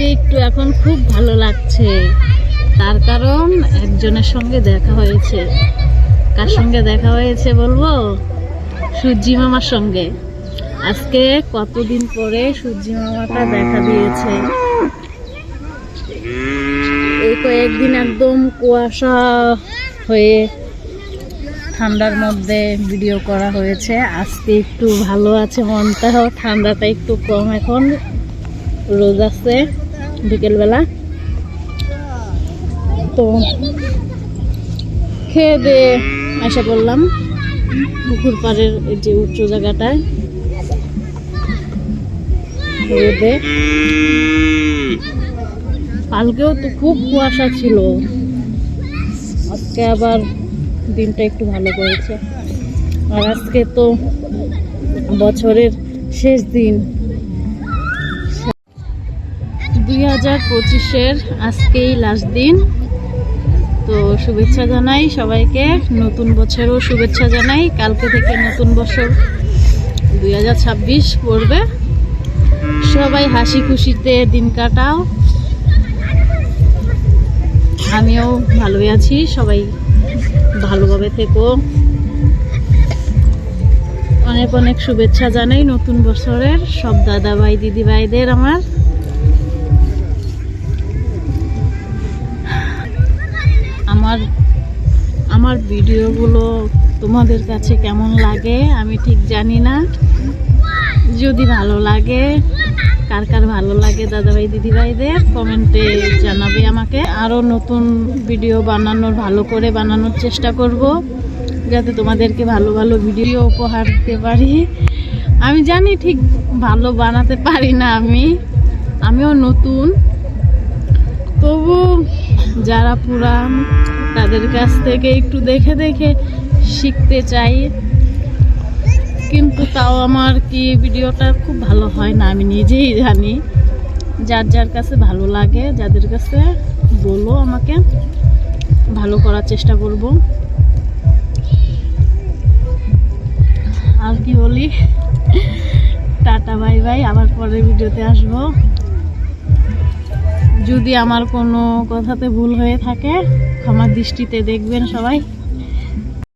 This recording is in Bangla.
আজকে একটু এখন খুব ভালো লাগছে। তার কারণ একজনের সঙ্গে দেখা হয়েছে। কার সঙ্গে দেখা হয়েছে বলব? সূর্যি মামার সঙ্গে। আজকে কতদিন পরে সূর্যি মামাটা দেখা দিয়েছে? এই কয়েকদিন একদম কুয়াশা হয়ে ঠান্ডার মধ্যে ভিডিও করা হয়েছে। আজকে একটু ভালো আছে মনটা ঠান্ডাটা একটু কম। এখন রোদ আছে। বিকেলবেলা। তো খেয়ে দিয়ে আশা করলাম পুকুর পাড়ের যে উঁচু জায়গাটায়। কালকেও তো খুব কুয়াশা ছিল। আজকে আবার দিনটা একটু ভালো করেছে। আর আজকে তো বছরের শেষ দিন। হাজার পঁচিশের আজকেই লাস্ট দিন। তো শুভেচ্ছা জানাই সবাইকে, নতুন বছরও শুভেচ্ছা জানাই। কালকে থেকে নতুন বছর দুই হাজার ছাব্বিশ পড়বে। সবাই হাসি খুশিতে দিন কাটাও। আমিও ভালোই আছি, সবাই ভালোভাবে থেকো। অনেক অনেক শুভেচ্ছা জানাই নতুন বছরের সব দাদা ভাই দিদি ভাইদের আমার। আমার আমার ভিডিওগুলো তোমাদের কাছে কেমন লাগে আমি ঠিক জানি না। যদি ভালো লাগে, কার কার ভালো লাগে দাদাভাই দিদিভাইদের কমেন্টে জানাবে আমাকে। আরও নতুন ভিডিও বানানোর, ভালো করে বানানোর চেষ্টা করব, যাতে তোমাদেরকে ভালো ভালো ভিডিও উপহার দিতে পারি। আমি জানি ঠিক ভালো বানাতে পারি না আমি, আমিও নতুন। তবু যারা পুরান তাদের কাছ থেকে একটু দেখে দেখে শিখতে চাই। কিন্তু তাও আমার কি ভিডিওটা খুব ভালো হয় না, আমি নিজেই জানি। যার যার কাছে ভালো লাগে, যাদের কাছে বলো আমাকে, ভালো করার চেষ্টা করব। আর কি বলি? Tata, bye bye. আবার পরের ভিডিওতে আসব। যদি আমার কোনো কথাতে ভুল হয়ে থাকে ক্ষমার দৃষ্টিতে দেখবেন সবাই।